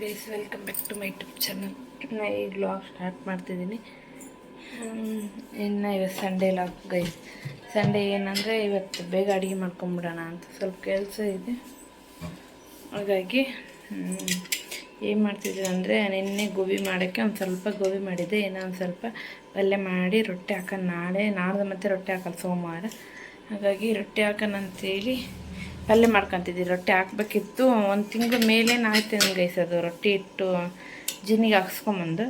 Guys welcome back to my YouTube channel ನಾ ಈ vlog start ಮಾಡ್ತಿದ್ದೀನಿ. ಇನ್ನು ಇವತ್ತು ಸಂಡೇ ಲಾಗ್ ಗೈಸ್ ಸಂಡೇ ಏನಂದರೆ ಇವತ್ತು ಬೇಗ ಅಡುಗೆ ಮಾಡ್ಕೊಂಬಿಡೋಣ ಅಂತ ಸ್ವಲ್ಪ ಕೆಲಸ ಇದೆ. ಹಾಗಾಗಿ ಏನು ಮಾಡ್ತಿದ್ದೀನಿ ಅಂದರೆ ನಿನ್ನೆ ಗೋಬಿ ಮಾಡೋಕ್ಕೆ ಒಂದು ಸ್ವಲ್ಪ ಗೋಬಿ ಮಾಡಿದ್ದೆ. ಏನೋ ಒಂದು ಸ್ವಲ್ಪ ಪಲ್ಯ ಮಾಡಿ ರೊಟ್ಟಿ ಹಾಕೋಣ ನಾಳೆ. ನಾಡ್ದು ಮತ್ತೆ ರೊಟ್ಟಿ ಹಾಕಲ್ಲ ಸೋಮವಾರ. ಹಾಗಾಗಿ ರೊಟ್ಟಿ ಹಾಕೋಣ ಅಂತೇಳಿ ಪಲ್ಯ ಮಾಡ್ಕೊತಿದ್ದೆ, ರೊಟ್ಟಿ ಹಾಕ್ಬೇಕಿತ್ತು. ಒಂದು ತಿಂಗಳ ಮೇಲೆ ಆಯ್ತು ಗೈಸೋದು ರೊಟ್ಟಿ ಇಟ್ಟು ಜಿನ್ನಿಗೆ ಹಾಕ್ಸ್ಕೊಂಬಂದು.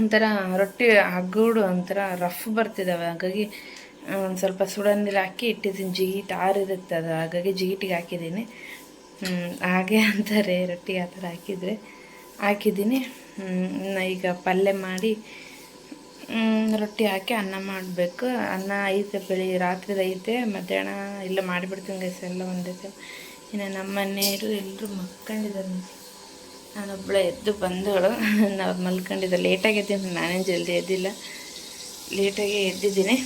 ಒಂಥರ ರೊಟ್ಟಿ ಹಗ್ಗೂಡು ಒಂಥರ ರಫ್ ಬರ್ತಿದ್ದಾವೆ ಹಾಗಾಗಿ ಒಂದು ಸ್ವಲ್ಪ ಸುಡ ನೀರು ಹಾಕಿ ಇಟ್ಟಿದ್ದೀನಿ ಜಿಗಿಟ್ ಆರಿರುತ್ತೆ ಅದು. ಹಾಗಾಗಿ ಜಿಗಿಟಿಗೆ ಹಾಕಿದ್ದೀನಿ ಹಾಗೆ ಅಂತಾರೆ. ರೊಟ್ಟಿ ಆ ಥರ ಹಾಕಿದರೆ ಹಾಕಿದ್ದೀನಿ ಈಗ ಪಲ್ಯ ಮಾಡಿ ಹ್ಮ್, ರೊಟ್ಟಿ ಹಾಕಿ ಅನ್ನ ಮಾಡಬೇಕು. ಅನ್ನ ಐತೆ ಬೆಳಿ ರಾತ್ರಿದು ಐತೆ ಮಧ್ಯಾಹ್ನ ಇಲ್ಲ ಮಾಡಿಬಿಡ್ತೀನಿ ಗೈಸ್ ಎಲ್ಲ ಒಂದೈತೆ ಇನ್ನು ನಮ್ಮ ಮನೆಯವರು ಎಲ್ಲರೂ ಮಲ್ಕೊಂಡಿದ್ದಾರೆ ನಾನೊಬ್ಬಳೆ ಎದ್ದು ಬಂದವಳು. ನಾವು ಮಲ್ಕೊಂಡಿದ್ದೆ. ಲೇಟಾಗಿ ಎದ್ದೀನಿ ನಾನೇನು ಜಲ್ದಿ ಎದ್ದಿಲ್ಲ. ಲೇಟಾಗಿ ಎದ್ದಿದ್ದೀನಿ.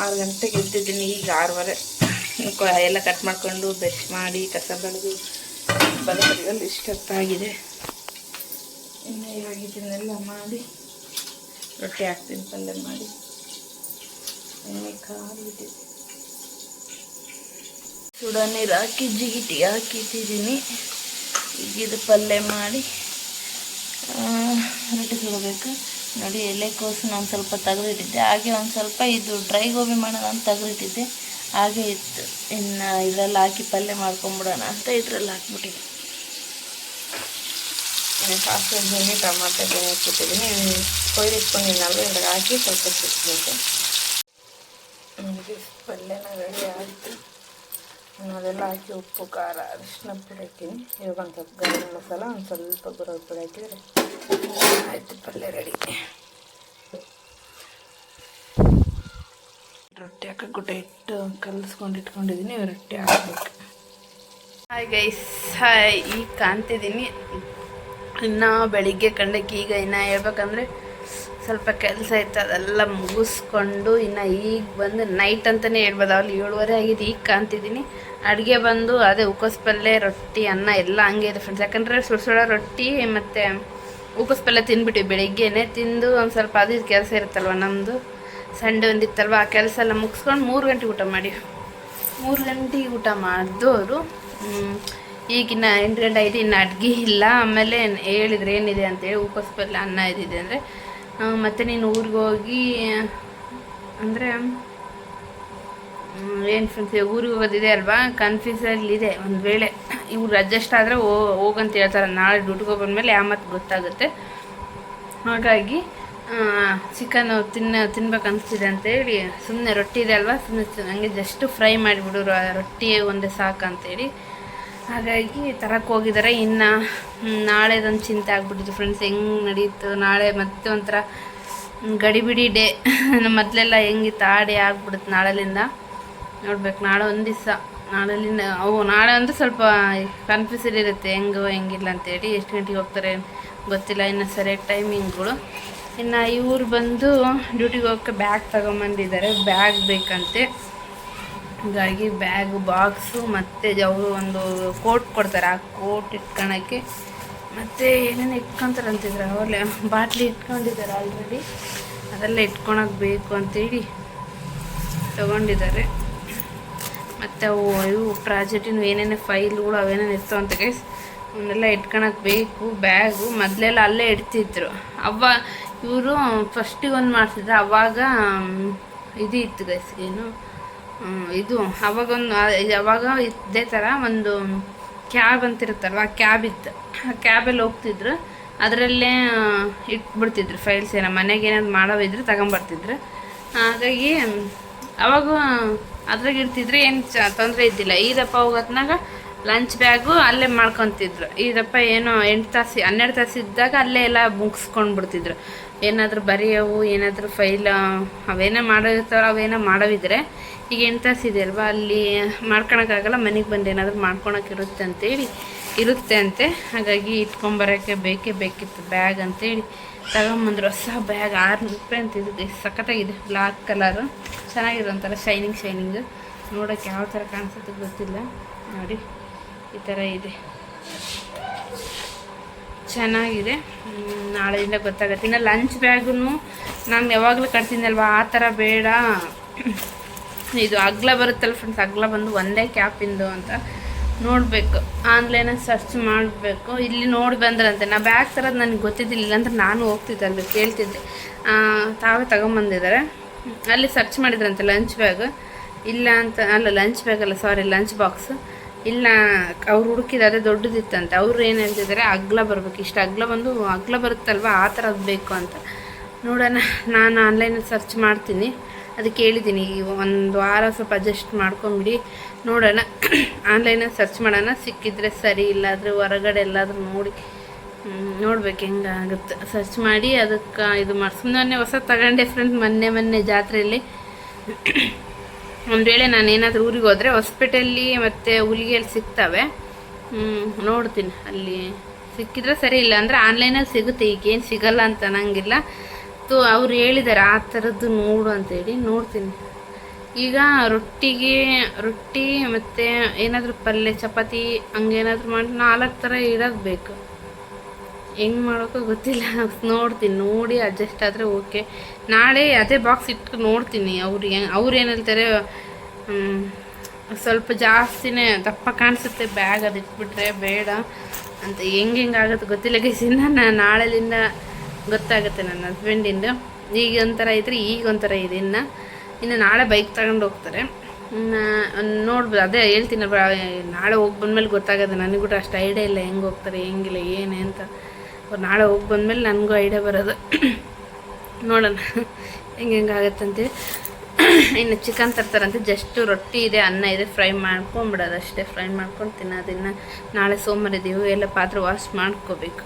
ಆರು ಗಂಟೆಗೆ ಎದ್ದಿದ್ದೀನಿ ಈಗ ಆರೂವರೆ. ಎಲ್ಲ ಕಟ್ ಮಾಡಿಕೊಂಡು ಬೆಸ್ಟ್ ಮಾಡಿ ಕಸ ಬೆಳೆದು ಬದಕರಿಗಲ್ಲಿ ಆಗಿದೆ ಇನ್ನು ಇವಾಗ ಇದನ್ನೆಲ್ಲ ಮಾಡಿ. ರೊಟ್ಟಿ ಹಾಕ್ತೀನಿ ಪಲ್ಯ ಮಾಡಿ. ಎಣ್ಣೆ ಕಾಲಿಟ್ಟಿದ್ದೆ ಸುಡ ನೀರು ಹಾಕಿ ಜಿಗಿಟಿ ಹಾಕಿಟ್ಟಿದ್ದೀನಿ ಈಗ ಇದು ಪಲ್ಯ ಮಾಡಿ ರೊಟ್ಟಿ ನೋಡಿ ಎಲೆಕೋಸು ನಾನು ಸ್ವಲ್ಪ ತೆಗೆದಿಟ್ಟಿದ್ದೆ. ಹಾಗೆ ಒಂದು ಸ್ವಲ್ಪ ಇದು ಡ್ರೈ ಗೋಬಿ ಮಾಡೋಣ ಅಂತ ತೆಗೆದಿಟ್ಟಿದ್ದೆ. ಹಾಗೆ ಇತ್ತು. ಇನ್ನು ಇದರಲ್ಲಿ ಹಾಕಿ ಪಲ್ಯ ಮಾಡ್ಕೊಂಬಿಡೋಣ ಅಂತ ಇದರಲ್ಲಿ ಹಾಕ್ಬಿಟ್ಟಿದ್ದೆ. ಸಾಸಿವೆ ಜೀನಿ ಟಮಾಟೆ ಬೇಳೆ ಹಾಕಿಟ್ಟಿದ್ದೀನಿ ಕೊಯ್ದಿಟ್ಕೊಂಡಿನಲ್ಲ ಇದ್ರಾಗ ಹಾಕಿ ಸ್ವಲ್ಪ ಸಿಕ್ಬೇಕು ಪಲ್ಯನ ರೆಡಿ ಆಯಿತು. ಅದೆಲ್ಲ ಹಾಕಿ ಉಪ್ಪು, ಖಾರ, ಅರಿಶಿನ ಪುಡಿ ಹಾಕಿನಿ ಇವಾಗ ಒಂದು ಸ್ವಲ್ಪ ಗರಂ ಮಸಾಲ, ಒಂದು ಸ್ವಲ್ಪ ಗುರದ ಪುಡಿ ಹಾಕಿದರೆ ಆಯಿತು, ಪಲ್ಯ ರೆಡಿ. ರೊಟ್ಟಿ ಹಾಕಕ್ಕೆ ಗುಡ್ಡ ಇಟ್ಟು ಕಲಿಸ್ಕೊಂಡು ಇಟ್ಕೊಂಡಿದ್ದೀನಿ ರೊಟ್ಟಿ ಹಾಕಬೇಕು. ಹಾಯ್ ಗೈಸ್ ಹಾಯ್ ಈಗ ಕಾಣ್ತಿದ್ದೀನಿ. ಇನ್ನು ಬೆಳಿಗ್ಗೆ ಕಂಡಕ್ಕೆ ಈಗ ಇನ್ನು ಹೇಳ್ಬೇಕಂದ್ರೆ ಸ್ವಲ್ಪ ಕೆಲಸ ಇತ್ತು, ಅದೆಲ್ಲ ಮುಗಿಸ್ಕೊಂಡು ಇನ್ನು ಈಗ ಬಂದು ನೈಟ್ ಅಂತಲೇ ಹೇಳ್ಬೋದು. ಅಲ್ಲಿ ಏಳುವರೆ ಆಗಿದೆ, ಈಗ ಕಾಣ್ತಿದ್ದೀನಿ. ಅಡುಗೆ ಬಂದು ಅದೇ ಉಕಸ್ ಪಲ್ಯ ರೊಟ್ಟಿ, ಅನ್ನ ಎಲ್ಲ ಹಂಗೆ ಇದೆ ಫ್ರೆಂಡ್ಸ್ ಯಾಕಂದರೆ ಸುಡು ರೊಟ್ಟಿ ಮತ್ತು ಉಕಸ್ ಪಲ್ಯ ತಿಂದ್ಬಿಟ್ಟು ಬೆಳಿಗ್ಗೆನೆ. ತಿಂದು ಒಂದು ಸ್ವಲ್ಪ ಅದು ಕೆಲಸ ಇರುತ್ತಲ್ವ ನಮ್ಮದು ಸಂಡೆ ಒಂದಿತ್ತಲ್ವ ಆ ಕೆಲಸ ಎಲ್ಲ ಮುಗಿಸ್ಕೊಂಡು ಮೂರು ಗಂಟೆಗೆ ಊಟ ಮಾಡಿ. ಮೂರು ಗಂಟೆಗೆ ಊಟ ಮಾಡಿದವರು ಈಗಿನ ಗಂಟೆ ಆಯ್ತು ಇನ್ನು ಅಡುಗೆ ಇಲ್ಲ. ಆಮೇಲೆ ಹೇಳಿದ್ರೆ ಏನಿದೆ ಅಂತೇಳಿ ಉಪಸ್ಪಲ್ಲ ಅನ್ನ ಇದಿದೆ ಅಂದರೆ ಮತ್ತು ನೀನು ಊರಿಗೆ ಹೋಗಿ, ಅಂದರೆ ಏನು ಫ್ರೆಂಡ್ಸ್ ಊರಿಗೆ ಹೋಗೋದಿದೆ ಅಲ್ವಾ? ಕನ್ಫ್ಯೂಸಲ್ಲಿದೆ ಒಂದು ವೇಳೆ. ಇವ್ರು ಅಡ್ಜಸ್ಟ್ ಆದರೆ ಹೋಗಂತ ಹೇಳ್ತಾರೆ. ನಾಳೆ ಡ್ಯೂಟಿಗೆ ಬಂದಮೇಲೆ ಯಾವ ಮತ್ತು ಗೊತ್ತಾಗುತ್ತೆ. ಹಾಗಾಗಿ ಚಿಕನ್ ತಿನ್ನ ತಿನ್ಬೇಕು ಅನಿಸ್ತಿದೆ ಅಂತೇಳಿ ಸುಮ್ಮನೆ ರೊಟ್ಟಿ ಇದೆ ಅಲ್ವಾ? ಸುಮ್ಮನೆ ಹಂಗೆ ಜಸ್ಟ್ ಫ್ರೈ ಮಾಡಿಬಿಡು, ರ- ರೊಟ್ಟಿ ಒಂದೇ ಸಾಕು ಅಂತೇಳಿ ಹಾಗಾಗಿ ತರಕ್ಕೆ ಹೋಗಿದ್ದಾರೆ ಇನ್ನು ನಾಳೆದೊಂದು ಚಿಂತೆ ಆಗ್ಬಿಟ್ಟಿತ್ತು ಫ್ರೆಂಡ್ಸ್ ಹೆಂಗೆ ನಡೀತು? ನಾಳೆ ಮತ್ತೆ ಒಂಥರ ಗಡಿಬಿಡಿ ಡೇ. ಮೊದಲೆಲ್ಲ ಹೆಂಗಿತ್ತು ಆ ಡೇ ಆಗ್ಬಿಡುತ್ತೆ ನಾಳೆಲಿಂದ ನೋಡ್ಬೇಕು. ನಾಳೆ ಒಂದು ದಿವಸ. ನಾಳೆಲಿಂದ ಅವು ನಾಳೆ ಅಂದ್ರೆ ಸ್ವಲ್ಪ ಕನ್ಫ್ಯೂಸನ್ ಇರುತ್ತೆ. ಹೆಂಗೋ, ಹೆಂಗಿಲ್ಲ ಅಂತೇಳಿ ಎಷ್ಟು ಗಂಟೆಗೆ ಹೋಗ್ತಾರೆ ಗೊತ್ತಿಲ್ಲ. ಇನ್ನು ಸರಿಯಾಗಿ ಟೈಮಿಂಗ್ಗಳು ಇನ್ನು ಇವ್ರು ಬಂದು ಡ್ಯೂಟಿಗೆ ಹೋಗೋಕ್ಕೆ ಬ್ಯಾಗ್ ತಗೊಂಬಂದಿದ್ದಾರೆ. ಬ್ಯಾಗ್ ಬೇಕಂತೆ. ಹೀಗಾಗಿ ಬ್ಯಾಗ್ ಬಾಕ್ಸು ಮತ್ತು ಅವರು ಒಂದು ಕೋಟ್ ಕೊಡ್ತಾರೆ. ಆ ಕೋಟ್ ಇಟ್ಕೊಳಕ್ಕೆ ಮತ್ತು ಏನೇನು ಇಟ್ಕೊತಾರೆ ಅಂತಿದ್ರು ಅವ್ರಲ್ಲಿ ಬಾಟ್ಲಿ ಇಟ್ಕೊಂಡಿದ್ದಾರೆ ಆಲ್ರೆಡಿ ಅದೆಲ್ಲ ಇಟ್ಕೊಳಕ್ಕೆ ಬೇಕು ಅಂತೇಳಿ ತಗೊಂಡಿದ್ದಾರೆ. ಮತ್ತು ಅವು ಇವು ಪ್ರಾಜೆಕ್ಟಿನ ಏನೇನು ಫೈಲ್ಗಳು ಅವೇನೇನು ಇರ್ತಾವಂತ ಗೈಸ್ ಅವನ್ನೆಲ್ಲ ಇಟ್ಕೊಳಕ್ಕೆ ಬೇಕು. ಬ್ಯಾಗು ಮೊದಲೆಲ್ಲ ಅಲ್ಲೇ ಇಡ್ತಿದ್ರು. ಅವ ಇವರು ಫಸ್ಟಿಗೆ ಒಂದು ಮಾಡ್ತಿದ್ರು. ಅವಾಗ ಇದು ಇತ್ತು ಗೈಸ್ ಏನು? ಹ್ಮ್, ಇದು ಅವಾಗೊಂದು ಅವಾಗ ಇದೇ ಥರ ಒಂದು ಕ್ಯಾಬ್ ಅಂತಿರುತ್ತಲ್ವ, ಆ ಕ್ಯಾಬ್ ಇತ್ತು. ಆ ಕ್ಯಾಬಲ್ಲಿ ಹೋಗ್ತಿದ್ರು. ಅದರಲ್ಲೇ ಇಟ್ಬಿಡ್ತಿದ್ರು ಫೈಲ್ಸ್ ಏನೋ, ಮನೆಗೆ ಏನಾದ್ರು ಮಾಡೋವಿದ್ರೆ ತಗೊಂಬರ್ತಿದ್ರು. ಹಾಗಾಗಿ, ಅವಾಗ ಅದ್ರಾಗ ಇರ್ತಿದ್ರೆ ಏನು ಚ, ತೊಂದರೆ ಇದ್ದಿಲ್ಲ. ಈದಪ್ಪ ಹೋಗೋತ್ನಾಗ ಲಂಚ್ ಬ್ಯಾಗು ಅಲ್ಲೇ ಮಾಡ್ಕೊತಿದ್ರು. ಈದಪ್ಪ ಏನೋ ಎಂಟು ತಾಸು, ಹನ್ನೆರಡು ತಾಸು ಇದ್ದಾಗ ಅಲ್ಲೇ ಎಲ್ಲ ಮುಗಿಸ್ಕೊಂಡು ಬಿಡ್ತಿದ್ರು ಏನಾದರೂ ಬರೆಯೋವು, ಏನಾದರೂ ಫೈಲ್ ಅವೇನೋ ಮಾಡೋದಿರ್ತಾವಲ್ಲ ಅವೇನೋ ಮಾಡೋವಿದ್ರೆ ಈಗ ಎಂಟು ತಾಸು ಇದೆ ಅಲ್ವಾ? ಅಲ್ಲಿ ಮಾಡ್ಕೊಳಕ್ಕಾಗಲ್ಲ, ಮನೆಗೆ ಬಂದು ಏನಾದರೂ ಮಾಡ್ಕೊಳಕ್ಕೆ ಇರುತ್ತೆ ಅಂತೇಳಿ. ಇರುತ್ತೆ ಅಂತೆ. ಹಾಗಾಗಿ ಇಟ್ಕೊಂಬರೋಕ್ಕೆ ಬೇಕೇ ಬೇಕಿತ್ತು ಬ್ಯಾಗ್ ಅಂತೇಳಿ. ತಗೊಂಬಂದ್ರು ಹೊಸ ಬ್ಯಾಗ್ ಆರು ರೂಪಾಯಿ ಅಂತ ಇದು ಸಖತ್ತಾಗಿದೆ. ಬ್ಲ್ಯಾಕ್ ಕಲರು ಚೆನ್ನಾಗಿದೆ ಒಂಥರ ಶೈನಿಂಗ್ ಶೈನಿಂಗ್ ನೋಡೋಕ್ಕೆ ಯಾವ ಥರ ಕಾಣಿಸುತ್ತೆ ಗೊತ್ತಿಲ್ಲ. ನೋಡಿ, ಈ ಥರ ಇದೆ. ಚೆನ್ನಾಗಿದೆ. ನಾಳೆಯಿಂದ ಗೊತ್ತಾಗುತ್ತೆ. ಇನ್ನು ಲಂಚ್ ಬ್ಯಾಗೂ ನಾನು ಯಾವಾಗಲೂ ಕಟ್ತೀನಲ್ವ ಆ ಥರ ಬೇಡ. ಇದು ಅಗ್ಲ ಬರುತ್ತಲ್ಲ ಫ್ರೆಂಡ್ಸ್ ಅಗ್ಲ ಬಂದು ಒಂದೇ ಕ್ಯಾಪಿಂದು ಅಂತ ನೋಡಬೇಕು. ಆನ್ಲೈನಲ್ಲಿ ಸರ್ಚ್ ಮಾಡಬೇಕು. ಇಲ್ಲಿ ನೋಡಿ ಬಂದ್ರಂತೆ. ನಾ ಬ್ಯಾಗ್ ತರೋದು ನನಗೆ ಗೊತ್ತಿದ್ದಿಲ್ಲ, ಇಲ್ಲಾಂದ್ರೆ ನಾನು ಹೋಗ್ತಿದ್ದೆ ಅಲ್ಲಿ ಕೇಳ್ತಿದ್ದೆ. ತಾವೇ ತಗೊಂಬಂದಿದ್ದಾರೆ ಅಲ್ಲಿ ಸರ್ಚ್ ಮಾಡಿದ್ರಂತೆ ಲಂಚ್ ಬ್ಯಾಗ್ ಇಲ್ಲ ಅಂತ, ಅಲ್ಲ ಲಂಚ್ ಬ್ಯಾಗ್ ಅಲ್ಲ ಸಾರಿ ಲಂಚ್ ಬಾಕ್ಸ್ ಇಲ್ಲ ಅವ್ರು ಹುಡುಕಿದಾರೆ ಅದೇ ದೊಡ್ಡದಿತ್ತಂತೆ. ಅವ್ರು ಏನು ಹೇಳ್ತಿದ್ದಾರೆ ಅಗ್ಲ ಬರ್ಬೇಕು. ಇಷ್ಟು ಅಗ್ಲ ಬಂದು ಅಗ್ಲ ಬರುತ್ತಲ್ವ, ಆ ಥರದ್ದು ಬೇಕು ಅಂತ. ನೋಡೋಣ, ನಾನು ಆನ್ಲೈನಲ್ಲಿ ಸರ್ಚ್ ಮಾಡ್ತೀನಿ. ಅದಕ್ಕೆ ಕೇಳಿದ್ದೀನಿ ಈ ಒಂದು ವಾರ ಸ್ವಲ್ಪ ಅಡ್ಜಸ್ಟ್ ಮಾಡ್ಕೊಂಬಿಡಿ. ನೋಡೋಣ ಆನ್ಲೈನಲ್ಲಿ ಸರ್ಚ್ ಮಾಡೋಣ. ಸಿಕ್ಕಿದ್ರೆ ಸರಿ, ಇಲ್ಲಾದರೆ ಹೊರಗಡೆ ಎಲ್ಲಾದರೂ ನೋಡಿ ನೋಡ್ಬೇಕು ಹೆಂಗಾಗುತ್ತೆ ಸರ್ಚ್ ಮಾಡಿ ಅದಕ್ಕೆ ಇದು ಮಾಡಿ ಸುಮ್ಮನೆ ಹೊಸ ತಗೊಂಡೆ ಫ್ರೆಂಡ್ ಮೊನ್ನೆ ಮೊನ್ನೆ ಜಾತ್ರೆಯಲ್ಲಿ. ಒಂದು ವೇಳೆ ನಾನು ಏನಾದರೂ ಊರಿಗೆ ಹೋದರೆ ಹಾಸ್ಪಿಟಲ್ಲಿ ಮತ್ತು ಹುಲಿಗೆಯಲ್ಲಿ ಸಿಗ್ತವೆ. ಹ್ಞೂ ನೋಡ್ತೀನಿ ಅಲ್ಲಿ ಸಿಕ್ಕಿದ್ರೆ ಸರಿ ಇಲ್ಲ ಅಂದರೆ ಆನ್ಲೈನಲ್ಲಿ ಸಿಗುತ್ತೆ, ಈಗೇನು ಸಿಗಲ್ಲ ಅಂತ ಅನ್ನಂಗಿಲ್ಲ. ತು, ಅವ್ರು ಹೇಳಿದ್ದಾರೆ ಆ ಥರದ್ದು ನೋಡು ಅಂತೇಳಿ ನೋಡ್ತೀನಿ. ಈಗ ರೊಟ್ಟಿಗೆ, ರೊಟ್ಟಿ ಮತ್ತು ಏನಾದರೂ ಪಲ್ಯ ಚಪಾತಿ, ಹಂಗೇನಾದರೂ ಮಾಡಿ ನಾಲ್ಕು ಥರ ಇರೋದು ಬೇಕು. ಹೆಂಗೆ ಮಾಡೋಕ್ಕೋ ಗೊತ್ತಿಲ್ಲ. ನೋಡ್ತೀನಿ, ನೋಡಿ ಅಡ್ಜಸ್ಟ್ ಆದರೆ ಓಕೆ ನಾಳೆ ಅದೇ ಬಾಕ್ಸ್ ಇಟ್ಟು ನೋಡ್ತೀನಿ. ಅವ್ರು ಹೆಂಗೆ ಅವ್ರು ಏನು ಹೇಳ್ತಾರೆ ಸ್ವಲ್ಪ ಜಾಸ್ತಿನೇ ದಪ್ಪ ಕಾಣಿಸುತ್ತೆ ಬ್ಯಾಗ್ ಅದು ಇಟ್ಬಿಟ್ರೆ ಬೇಡ ಅಂತ ಹೆಂಗೆ ಹೆಂಗೆ ಆಗುತ್ತೆ ಗೊತ್ತಿಲ್ಲ ಗೈಸ್ ಇನ್ನ ನಾನು ನಾಳೆಲಿಂದ ಗೊತ್ತಾಗುತ್ತೆ ನನ್ನ ಹಸ್ಬೆಂಡಿಂದ ಈಗ ಒಂಥರ ಇದ್ರೆ ಈಗ ಒಂಥರ ಇದೆ ಇನ್ನು. ಇನ್ನು ನಾಳೆ ಬೈಕ್ ತಗೊಂಡು ಹೋಗ್ತಾರೆ. ನೋಡ್ಬೋದು, ಅದೇ ಹೇಳ್ತೀನಿ ನಾಳೆ ಹೋಗಿ ಬಂದಮೇಲೆ ಗೊತ್ತಾಗೋದು ನನಗೂ ಕೂಡ ಅಷ್ಟು ಐಡಿಯಾ ಇಲ್ಲ, ಹೆಂಗೆ ಹೋಗ್ತಾರೆ, ಹೆಂಗಿಲ್ಲ, ಏನೇ ಅಂತ. ನಾಳೆ ಹೋಗಿ ಬಂದಮೇಲೆ ನನಗೂ ಐಡಿಯಾ ಬರೋದು. ನೋಡೋಣ. ಹೆಂಗೆ ಹೆಂಗೆ ಆಗುತ್ತಂತೆ ಇನ್ನು ಚಿಕನ್ ತರ್ತಾರಂತೆ. ಜಸ್ಟ್ ರೊಟ್ಟಿ ಇದೆ, ಅನ್ನ ಇದೆ ಫ್ರೈ ಮಾಡ್ಕೊಂಬಿಡೋದು ಅಷ್ಟೇ. ಫ್ರೈ ಮಾಡ್ಕೊಂಡು ತಿನ್ನೋದಿನ್ನ ನಾಳೆ ಸೋಮವಾರ ಇದೀವಿ. ಎಲ್ಲ ಪಾತ್ರೆ ವಾಶ್ ಮಾಡ್ಕೋಬೇಕು.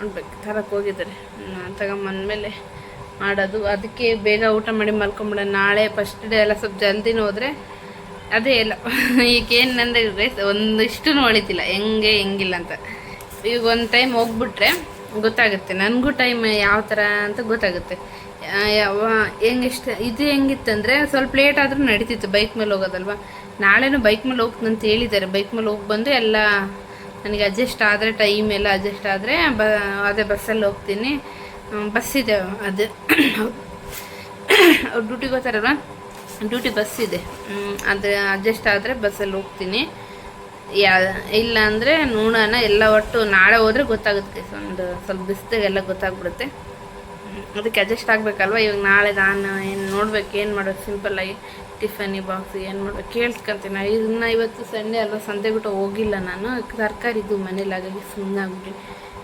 ನೋಡ್ಬೇಕು. ತರಕ್ಕೆ ಹೋಗಿದ್ದಾರೆ. ತಗೊಂಬಂದ್ಮೇಲೆ ಮಾಡೋದು. ಅದಕ್ಕೆ ಬೇಗ ಊಟ ಮಾಡಿ ಮಲ್ಕೊಂಬಿಡೋಣ. ನಾಳೆ ಫಸ್ಟ್ ಡೇ ಎಲ್ಲ ಸ್ವಲ್ಪ ಜಲ್ದಿನ ಹೋದರೆ ಅದೇ ಇಲ್ಲ ಈಗ ಏನಂದ್ರೆ ಒಂದಿಷ್ಟು ಹೊಳಿತಿಲ್ಲ ಹೆಂಗೆ, ಹೆಂಗಿಲ್ಲ ಅಂತ. ಈಗ ಒಂದು ಟೈಮ್ ಹೋಗ್ಬಿಟ್ರೆ ಗೊತ್ತಾಗುತ್ತೆ. ನನಗೂ ಟೈಮ್ ಯಾವ ಥರ ಅಂತ ಗೊತ್ತಾಗುತ್ತೆ. ಯಾವ ಹೆಂಗಿಷ್ಟ ಇದು ಹೆಂಗಿತ್ತಂದರೆ ಸ್ವಲ್ಪ ಲೇಟ್ ಆದರೂ ನಡೀತಿತ್ತು ಬೈಕ್ ಮೇಲೆ ಹೋಗೋದಲ್ವ? ನಾಳೆನೂ ಬೈಕ್ ಮೇಲೆ ಹೋಗ್ತೀನಿ ಅಂತ ಹೇಳಿದ್ದಾರೆ. ಬೈಕ್ ಮೇಲೆ ಹೋಗಿ ಬಂದು ಎಲ್ಲ ನನಗೆ ಅಡ್ಜಸ್ಟ್ ಆದರೆ ಟೈಮ್ ಎಲ್ಲ ಅಡ್ಜಸ್ಟ್ ಆದರೆ ಬ, ಅದೇ ಬಸ್ಸಲ್ಲಿ ಹೋಗ್ತೀನಿ. ಬಸ್ ಇದೆ ಅದು. ಅವ್ರು ಡ್ಯೂಟಿಗೆ ಹೋಗ್ತಾರಲ್ವ ಡ್ಯೂಟಿ ಬಸ್ ಇದೆ. ಅದು ಅಡ್ಜಸ್ಟ್ ಆದರೆ ಬಸ್ಸಲ್ಲಿ ಹೋಗ್ತೀನಿ. ಯಾ ಇಲ್ಲ ಅಂದರೆ ನೋಡೋಣ ಎಲ್ಲ ಒಟ್ಟು ನಾಳೆ ಹೋದರೆ ಗೊತ್ತಾಗುತ್ತೆ. ಒಂದು ಸ್ವಲ್ಪ ಬಿಸ್ದಾಗೆಲ್ಲ ಗೊತ್ತಾಗ್ಬಿಡುತ್ತೆ. ಅದಕ್ಕೆ ಅಡ್ಜಸ್ಟ್ ಆಗಬೇಕಲ್ವ? ಇವಾಗ ನಾಳೆ ನಾನು ಏನು ನೋಡ್ಬೇಕು, ಏನು ಮಾಡೋದು? ಸಿಂಪಲ್ಲಾಗಿ ಟಿಫನಿ ಬಾಕ್ಸ್ ಏನು ಮಾಡ್ಬೇಕು? ಕೇಳ್ಸ್ಕೊಂತೀನಿ ಇನ್ನು ಇವತ್ತು ಸಂಡೇ ಅಲ್ವಾ? ಸಂತೆ ಬಿಟ್ಟು ಹೋಗಿಲ್ಲ ನಾನು. ತರಕಾರಿ ಇದು ಮನೇಲಿ ಹಾಗಾಗಿ ಸುಮ್ಮನೆ ಆಗ್ಬಿಟ್ಟು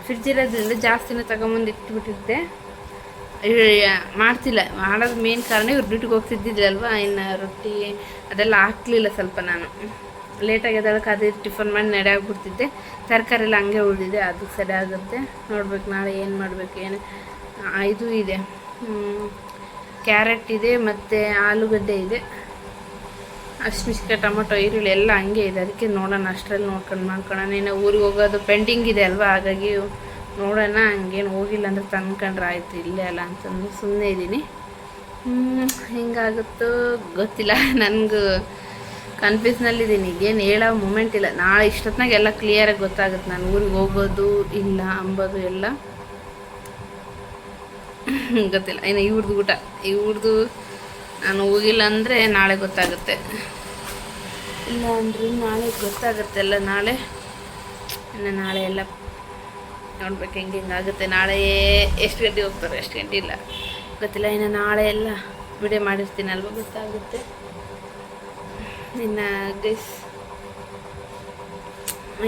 ಫ್ರಿಡ್ಜ್ ಇರೋದ್ರಿಂದ ಜಾಸ್ತಿನೇ ತಗೊಂಬಂದು ಇಟ್ಬಿಟ್ಟಿದ್ದೆ. ಮಾಡ್ತಿಲ್ಲ. ಮಾಡೋದು ಮೇನ್ ಕಾರಣ ಇವ್ರು ಡ್ಯೂಟಿಗೆ ಹೋಗ್ತಿದ್ದಿದ್ರಲ್ವ? ಇನ್ನು ರೊಟ್ಟಿ ಅದೆಲ್ಲ ಹಾಕ್ಲಿಲ್ಲ ಸ್ವಲ್ಪ ನಾನು. ಲೇಟಾಗಿ ಅದಕ್ಕೆ ಅದೇ ಟಿಫನ್ ಮಾಡಿ ನಡೆ ಆಗಿಬಿಡ್ತಿದ್ದೆ. ತರಕಾರಿ ಎಲ್ಲ ಹಂಗೆ ಉಳಿದಿದೆ, ಅದು ಸರಿ ಆಗುತ್ತೆ. ನೋಡ್ಬೇಕು ನಾಳೆ ಏನು ಮಾಡಬೇಕು, ಏನು? ಇದು ಇದೆ. ಕ್ಯಾರೆಟ್ ಇದೆ ಮತ್ತು ಆಲೂಗಡ್ಡೆ ಇದೆ. ಅಶ್ಮಿಶ್ಕ, ಟೊಮೊಟೊ, ಈರುಳ್ಳಿ ಎಲ್ಲ ಹಂಗೆ ಇದೆ. ಅದಕ್ಕೆ ನೋಡೋಣ, ಅಷ್ಟರಲ್ಲಿ ನೋಡ್ಕೊಂಡು ಮಾಡ್ಕೊಳ್ಳೋಣ. ಇನ್ನು ಊರಿಗೆ ಹೋಗೋದು ಪೆಂಡಿಂಗ್ ಇದೆ ಅಲ್ವಾ? ಹಾಗಾಗಿ ನೋಡೋಣ, ಹಂಗೇನು ಹೋಗಿಲ್ಲ ಅಂದ್ರೆ ತಂದ್ಕೊಂಡ್ರೆ ಆಯಿತು, ಇಲ್ಲೇ ಅಲ್ಲ ಅಂತಂದು ಸುಮ್ಮನೆ ಇದ್ದೀನಿ. ಹಿಂಗಾಗುತ್ತೋ ಗೊತ್ತಿಲ್ಲ. ನನಗೂ ಕನ್ಫ್ಯೂಸ್ನಲ್ಲಿದ್ದೀನಿ ಏನು ಹೇಳೋ ಮೂಮೆಂಟ್ ಇಲ್ಲ. ನಾಳೆ ಇಷ್ಟೊತ್ತಿನಾಗ ಎಲ್ಲ ಕ್ಲಿಯರಾಗಿ ಗೊತ್ತಾಗುತ್ತೆ. ನಾನು ಊರಿಗೆ ಹೋಗೋದು ಇಲ್ಲ ಅಂಬೋದು ಎಲ್ಲ. ಗೊತ್ತಿಲ್ಲ. ಇನ್ನು ಇವ್ರದ್ದು ಊಟ. ಇವ್ರದ್ದು ನಾನು ಹೋಗಿಲ್ಲ ಅಂದರೆ ನಾಳೆ ಗೊತ್ತಾಗುತ್ತೆ. ಇಲ್ಲ ಅಂದ್ರೆ ನಾಳೆ ಗೊತ್ತಾಗುತ್ತೆ ಎಲ್ಲ ನಾಳೆ? ಇನ್ನು ನಾಳೆ ಎಲ್ಲ ನೋಡ್ಬೇಕು ಹೆಂಗೆ ಹಿಂಗಾಗುತ್ತೆ ನಾಳೆ ಎಷ್ಟು ಗಂಟೆ ಹೋಗ್ತಾರೆ? ಎಷ್ಟು ಗಂಟೆ ಇಲ್ಲ. ಗೊತ್ತಿಲ್ಲ. ಇನ್ನು ನಾಳೆ ಎಲ್ಲ ವಿಡಿಯೋ ಮಾಡಿರ್ತೀನಲ್ವ? ಗೊತ್ತಾಗುತ್ತೆ. ಇನ್ನು ಗೈಸ್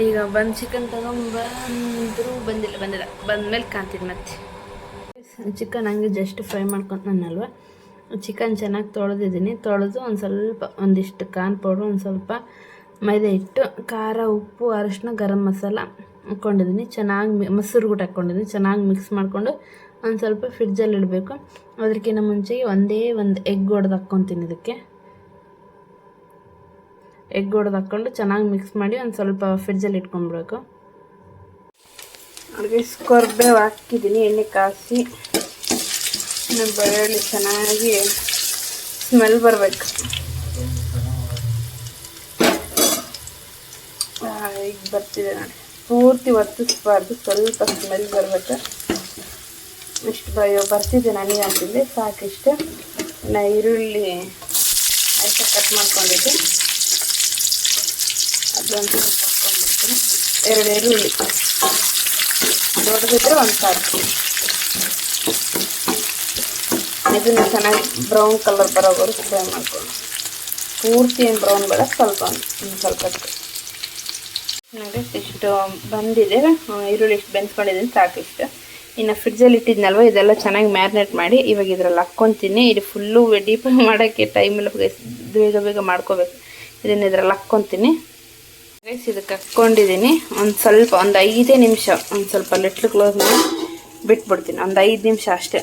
ಈಗ ಬಂದು ಚಿಕನ್ ತಗೊಂಬಂದ್ರು ಬಂದಿಲ್ಲ ಬಂದಿಲ್ಲ. ಬಂದಮೇಲೆ ಕಾಣ್ತೀನಿ ಮತ್ತೆ. ಚಿಕನ್ ಹಂಗೆ ಜಸ್ಟ್ ಫ್ರೈ ಮಾಡ್ಕೊಂತಾನಲ್ವ ಚಿಕನ್ ಚೆನ್ನಾಗಿ ತೊಳೆದಿದ್ದೀನಿ. ತೊಳೆದು ಒಂದು ಸ್ವಲ್ಪ, ಒಂದಿಷ್ಟು ಕಾನ್ ಪೌಡ್ರ್ ಒಂದು ಸ್ವಲ್ಪ ಮೈದಾ ಹಿಟ್ಟು, ಖಾರ, ಉಪ್ಪು, ಅರಶಿನ, ಗರಂ ಮಸಾಲ ಹಾಕ್ಕೊಂಡಿದ್ದೀನಿ. ಚೆನ್ನಾಗಿ ಮಿ ಮೊಸರು ಕೂಡ ಹಾಕ್ಕೊಂಡಿದ್ದೀನಿ. ಚೆನ್ನಾಗಿ ಮಿಕ್ಸ್ ಮಾಡಿಕೊಂಡು ಒಂದು ಸ್ವಲ್ಪ ಫ್ರಿಡ್ಜಲ್ಲಿ ಇಡಬೇಕು. ಅದಕ್ಕಿಂತ ಮುಂಚೆಗೆ ಒಂದೇ ಒಂದು ಎಗ್ ಹೊಡೆದು ಹಾಕ್ಕೊತೀನಿ ಇದಕ್ಕೆ. ಎಗ್ ಹೊಡೆದು ಹಾಕ್ಕೊಂಡು ಚೆನ್ನಾಗಿ ಮಿಕ್ಸ್ ಮಾಡಿ ಒಂದು ಸ್ವಲ್ಪ ಫ್ರಿಡ್ಜಲ್ಲಿ ಇಟ್ಕೊಂಡ್ಬಿಡ್ಬೇಕು. ಅಡುಗೆ ಕೊರ್ಬೇ ಹಾಕಿದ್ದೀನಿ, ಎಣ್ಣೆ ಕಾಯಿಸಿ ಬೆಳ್ಳುಳ್ಳಿ ಚೆನ್ನಾಗಿ ಸ್ಮೆಲ್ ಬರಬೇಕು. ಈಗ ಬರ್ತಿದೆ ನೋಡಿ. ಪೂರ್ತಿ ಒತ್ತಿಸ್ಬಾರ್ದು, ಸ್ವಲ್ಪ ಸ್ಮೆಲ್ ಬರಬೇಕು. ಇಷ್ಟು ಬಯ್ಯೋ, ಬರ್ತಿದೆ ನನಗೆ ಅಂತಿದ್ದೆ ಸಾಕಿಷ್ಟು. ನಾ ಈರುಳ್ಳಿ, ಆಯ್ತಾ ಕಟ್ ಮಾಡ್ಕೊಂಡಿದ್ದೆ. ಸ್ವಲ್ಪ ಹಾಕ್ಕೊಂಡ್ಬಿಡ್ತೀನಿ ಎರಡು ಈರುಳ್ಳಿ ದೊಡ್ಡದಿದ್ರೆ ಒಂದು ಸಾಕು ಇದನ್ನು ಚೆನ್ನಾಗಿ ಬ್ರೌನ್ ಕಲರ್ ಬರೋವರೆಗೂ ಫ್ರೈ ಮಾಡ್ಕೊಂಡು ಪೂರ್ತಿ ಏನು ಬ್ರೌನ್ ಬೇಡ ಸ್ವಲ್ಪ ಸ್ವಲ್ಪ. ನೋಡಿ ಇಷ್ಟು ಬಂದಿದೆ ಈರುಳ್ಳಿ ಇಷ್ಟು ಬೆಂದ್ಕೊಂಡಿದ್ದೀನಿ ಸಾಕಿಷ್ಟು ಇನ್ನು ಫ್ರಿಡ್ಜಲ್ಲಿ ಇಟ್ಟಿದ್ನಲ್ವ ಇದೆಲ್ಲ ಚೆನ್ನಾಗಿ ಮ್ಯಾರಿನೇಟ್ ಮಾಡಿ ಇವಾಗ ಇದ್ರಲ್ಲಿ ಹಾಕ್ಕೊತೀನಿ ಇದು ಫುಲ್ಲು ಡೀಪ್ ಮಾಡೋಕ್ಕೆ ಟೈಮ್ ಇಲ್ಲ guys. ಬೇಗ ಬೇಗ ಮಾಡ್ಕೋಬೇಕು ಇದನ್ನು ಇದ್ರಲ್ಲಿ ಹಾಕ್ಕೊತೀನಿ ಗೈಸ್ ಇದಕ್ಕೆ ಹಾಕ್ಕೊಂಡಿದ್ದೀನಿ. ಒಂದು ಸ್ವಲ್ಪ, ಒಂದು ಐದೇ ನಿಮಿಷ, ಒಂದು ಸ್ವಲ್ಪ ಲಿಟ್ಲ್ ಕ್ಲೋಸ್ ಮಾಡಿ ಬಿಟ್ಬಿಡ್ತೀನಿ. ಒಂದು ಐದು ನಿಮಿಷ ಅಷ್ಟೇ.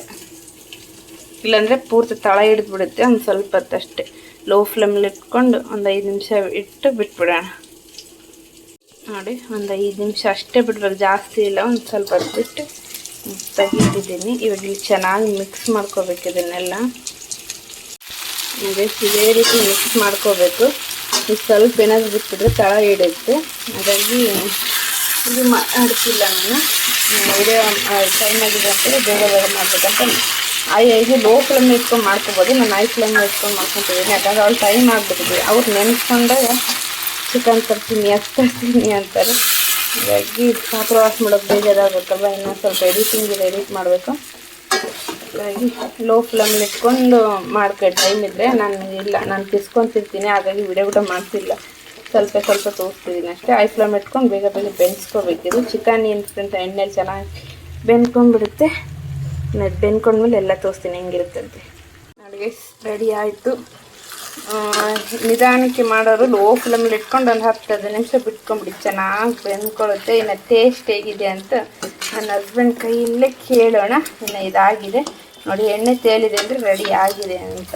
ಇಲ್ಲಾಂದರೆ ಪೂರ್ತಿ ತಳ ಹಿಡಿದ್ಬಿಡುತ್ತೆ, ಒಂದು ಸ್ವಲ್ಪ ಹೊತ್ತು ಅಷ್ಟೇ ಲೋ ಫ್ಲೇಮಲ್ಲಿ ಇಟ್ಕೊಂಡು ಒಂದು ಐದು ನಿಮಿಷ ಇಟ್ಟು ಬಿಟ್ಬಿಡೋಣ. ನೋಡಿ, ಒಂದು ಐದು ನಿಮಿಷ ಅಷ್ಟೇ ಬಿಡ್ಬೇಕು. ಜಾಸ್ತಿ ಇಲ್ಲ, ಒಂದು ಸ್ವಲ್ಪ ಹೊತ್ತು ಬಿಟ್ಟು ತೆಗಿತಿದ್ದೀನಿ ಇವಾಗ ಇಲ್ಲಿ ಚೆನ್ನಾಗಿ ಮಿಕ್ಸ್ ಮಾಡ್ಕೋಬೇಕು ಇದನ್ನೆಲ್ಲ. ಇದೇ ರೀತಿ ಮಿಕ್ಸ್ ಮಾಡ್ಕೋಬೇಕು. ಸ್ವಲ್ಪ ಏನಾದರೂ ಬಿಟ್ಟಿದ್ರೆ ತಳ ಹಿಡಿಯುತ್ತೆ. ಹಾಗಾಗಿ ಇದು ಮಾಡ್ತಿಲ್ಲ ನಾನು. ಇದೇ ಟೈಮ್ ಆಗಿದೆ ಅಂತೇಳಿ ಬೇಗ ಬೇಗ ಮಾಡಬೇಕಂತ ಐ ಐದು ಲೋ ಫ್ಲೇಮ್ ಇಟ್ಕೊಂಡು ಮಾಡ್ಕೋಬೋದು. ನಾನು ಐ ಫ್ಲೇಮ್ ಇಟ್ಕೊಂಡು ಮಾಡ್ಕೊತಿದ್ದೀನಿ ಯಾಕಂದ್ರೆ ಅವ್ರು ಟೈಮ್ ಆಗಿಬಿಟ್ಟಿದೆ. ಅವ್ರು ನೆನೆಸ್ಕೊಂಡಾಗ ಚಿಕನ್ ತರ್ತೀನಿ, ಅದು ತರ್ತೀನಿ ಅಂತಾರೆ. ಹಾಗಾಗಿ ಪಾತ್ರೆ ವಾಶ್ ಮಾಡೋಕ್ಕೆ ಬೇಜಾರಾಗುತ್ತಲ್ವ? ಇನ್ನೊಂದು ಸ್ವಲ್ಪ ಎಡಿಟಿಂಗ್ ಇದೆ ಎಡಿಟ್ ಮಾಡಬೇಕು. ಹಾಗಾಗಿ ಲೋ ಫ್ಲೇಮಲ್ಲಿ ಇಟ್ಕೊಂಡು ಮಾಡ್ಕೊ ಟೈಮ್ ಇದ್ದರೆ ನಾನು ಇಲ್ಲ, ನಾನು ಕಿಸ್ಕೊಂತಿರ್ತೀನಿ ಹಾಗಾಗಿ ವಿಡಿಯೋ ಕೂಡ ಮಾಡ್ತಿಲ್ಲ. ಸ್ವಲ್ಪ ಸ್ವಲ್ಪ ತೋರಿಸ್ತಿದ್ದೀನಿ ಅಷ್ಟೇ. ಐ ಫ್ಲೇಮ್ ಇಟ್ಕೊಂಡು ಬೇಗ ಬೇಗ ಬೆನ್ಸ್ಕೋಬೇಕಿದು ಚಿಕನ್ ಇನ್ಸ್ಟೆಂಟ್ ಎಣ್ಣೆಲಿ ಚೆನ್ನಾಗಿ ಬೆಂದ್ಕೊಂಡ್ಬಿಡುತ್ತೆ. ನಾನು ಬೆಂದ್ಕೊಂಡ್ಮೇಲೆ ಎಲ್ಲ ತೋರಿಸ್ತೀನಿ, ಹೆಂಗಿರುತ್ತಂತೆ. ಅಡುಗೆ ರೆಡಿ ಆಯಿತು. ನಿಧಾನಕ್ಕೆ ಮಾಡೋರು ಲೋ ಫ್ಲೇಮಲ್ಲಿ ಇಟ್ಕೊಂಡು ಒಂದು ಹತ್ತು ಹದಿನೈದು ನಿಮಿಷ ಬಿಟ್ಕೊಂಡ್ಬಿಡಿ. ಚೆನ್ನಾಗಿ ಬೆಂದ್ಕೊಳ್ಳುತ್ತೆ. ಇನ್ನು ಟೇಸ್ಟ್ ಹೇಗಿದೆ ಅಂತ ನನ್ನ ಹಸ್ಬೆಂಡ್ ಕೈಯಲ್ಲೇ ಕೇಳೋಣ. ಇನ್ನು ಇದಾಗಿದೆ. ನೋಡಿ, ಎಣ್ಣೆ ತೇಲಿದೆ ಅಂದರೆ ರೆಡಿ ಆಗಿದೆ ಅಂತ.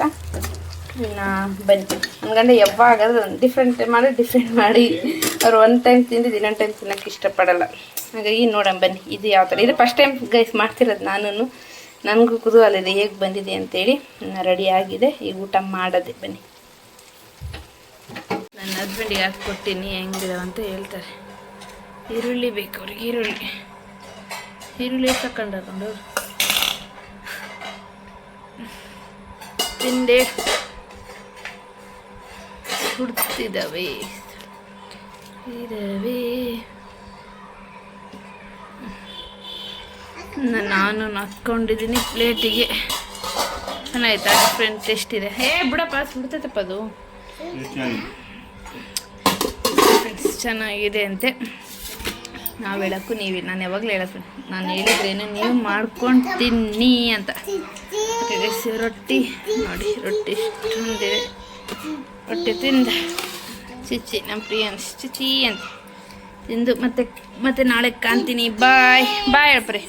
ಇನ್ನು ಬನ್ನಿ. ನನ್ನ ಯಾವಾಗ ಒಂದು ಡಿಫ್ರೆಂಟ್ ಮಾಡಿ ಡಿಫ್ರೆಂಟ್ ಮಾಡಿ. ಅವ್ರು ಒಂದು ಟೈಮ್ ತಿಂದು ಇನ್ನೊಂದು ಟೈಮ್ ತಿನ್ನೋಕ್ಕೆ ಇಷ್ಟಪಡಲ್ಲ. ಹಾಗಾಗಿ ನೋಡೋಣ, ಬನ್ನಿ. ಇದು ಯಾವ ಥರ? ಇದು ಫಸ್ಟ್ ಟೈಮ್ ಗೈಸ್ ಮಾಡ್ತಿರೋದು ನಾನು ನನಗೂ ಕುತೂಹಲ ಇದೆ, ಹೇಗೆ ಬಂದಿದೆ ಅಂತೇಳಿ. ರೆಡಿ ಆಗಿದೆ. ಈಗ ಊಟ ಮಾಡೋದೆ, ಬನ್ನಿ. ನನ್ನ ಹಸ್ಬೆಂಡಿಗೆ ಹಾಕಿ ಕೊಟ್ಟೀನಿ ಹೆಂಗಿದಾವೆ ಅಂತ ಹೇಳ್ತಾರೆ. ಈರುಳ್ಳಿ ಬೇಕು ಅವ್ರಿಗೆ, ಈರುಳ್ಳಿ. ಈರುಳ್ಳಿ ತಕೊಂಡು ತಿಂದೆ ಹುಡ್ತಿದ್ದಾವೆ ಇದಾವೆ ನಾನು ಹಾಕ್ಕೊಂಡಿದ್ದೀನಿ ಪ್ಲೇಟಿಗೆ. ಚೆನ್ನಾಯ್ತಾ ಫ್ರೆಂಡ್ ಟೇಸ್ಟ್ ಇದೆ. ಹೇ ಬಿಡಪ್ಪ ಸುಡ್ತೈತಪ್ಪ ಅದು. ಫ್ರೆಂಡ್ಸ್ ಚೆನ್ನಾಗಿದೆ ಅಂತೆ. ನಾವು ಹೇಳಕ್ಕೂ ನೀವು ನಾನು ಯಾವಾಗಲೂ ಹೇಳಕ್ಕೆ ನಾನು ಹೇಳಿದ್ರೇನು ನೀವು ಮಾಡ್ಕೊಂಡು ತಿನ್ನಿ ಅಂತ ರೊಟ್ಟಿ. ನೋಡಿ, ರೊಟ್ಟಿ ಇಷ್ಟೊಂದಿದೆ ರೊಟ್ಟಿ ತಿಂದ. ಚಿಚ್ಚಿ ನಮ್ಮ ಪ್ರಿಯನ್ಸ್ ಚಿಚ್ಚಿ ಅಂತ. ತಿಂದು ಮತ್ತೆ ಮತ್ತೆ ನಾಳೆ ಕಾಣ್ತೀನಿ. ಬಾಯ್. ಬಾಯ್ ಹೇಳ್ಪ್ರಿ